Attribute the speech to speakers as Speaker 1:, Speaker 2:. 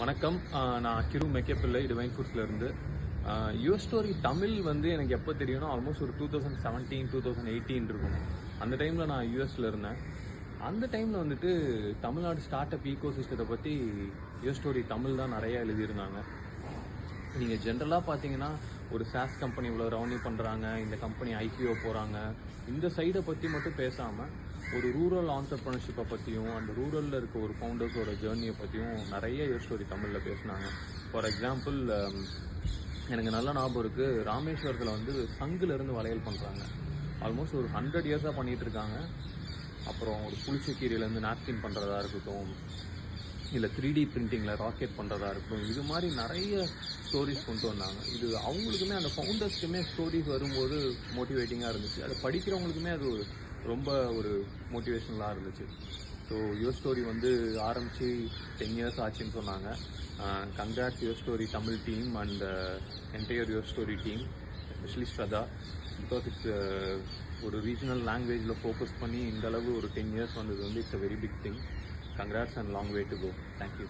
Speaker 1: வணக்கம். நான் கிரு மெக்கப்பிள்ளை டிவைன் ஃபுட்ஸ்லேருந்து யுவர் ஸ்டோரி தமிழ் வந்து எனக்கு எப்போ தெரியும்னா ஆல்மோஸ்ட் ஒரு two thousand seventeen two thousand eighteen இருக்கும். அந்த டைமில் நான் யூஎஸில் இருந்தேன். அந்த டைமில் வந்துட்டு தமிழ்நாடு ஸ்டார்ட் அப் ஈகோ சிஸ்டத்தை பற்றி யுவர் ஸ்டோரி தமிழ் தான் நிறையா எழுதியிருந்தாங்க. நீங்கள் ஜென்ரலாக பார்த்தீங்கன்னா ஒரு சாஸ் கம்பெனி இவ்வளோ ரெவன்யூ பண்ணுறாங்க இந்த கம்பெனி ஐபிஓ போகிறாங்க இந்த சைடை பற்றி மட்டும் பேசாமல் ஒரு ரூரல் ஆண்டர்பிரினர்ஷிப்பை பற்றியும் அந்த ரூரலில் இருக்க ஒரு ஃபவுண்டர்ஸோட ஜேர்னியை பற்றியும் நிறைய யூர் ஸ்டோரி தமிழில் பேசினாங்க. ஃபார் எக்ஸாம்பிள் எனக்கு நல்ல ஞாபகம் இருக்குது ராமேஸ்வரத்தில் வந்து சங்குலேருந்து வளையல் பண்ணுறாங்க ஆல்மோஸ்ட் ஒரு ஹண்ட்ரட் இயர்ஸாக பண்ணிகிட்டு இருக்காங்க. அப்புறம் ஒரு புளிச்சக்கீரையிலேருந்து நாப்கின் பண்ணுறதா இருக்கட்டும் இல்லை த்ரீ டி பிரிண்டிங்கில் ராக்கெட் பண்ணுறதா இருக்கட்டும் இது மாதிரி நிறைய ஸ்டோரிஸ் கொண்டு வந்தாங்க. இது அவங்களுக்குமே அந்த ஃபவுண்டர்ஸ்க்குமே ஸ்டோரிஸ் வரும்போது மோட்டிவேட்டிங்காக இருந்துச்சு. அதை படிக்கிறவங்களுக்குமே அது ஒரு ரொம்ப ஒரு மோட்டிவேஷனலாக இருந்துச்சு. ஸோ யுவர் ஸ்டோரி வந்து ஆரம்பித்து டென் இயர்ஸ் ஆச்சுன்னு சொன்னாங்க. Congrats YourStory Tamil team and entire YourStory team especially Shradha because it's ஒரு ரீஜனல் லாங்குவேஜில் ஃபோக்கஸ் பண்ணி இந்த அளவு ஒரு டென் இயர்ஸ் வந்தது வந்து it's a very big thing congrats and long way to go thank you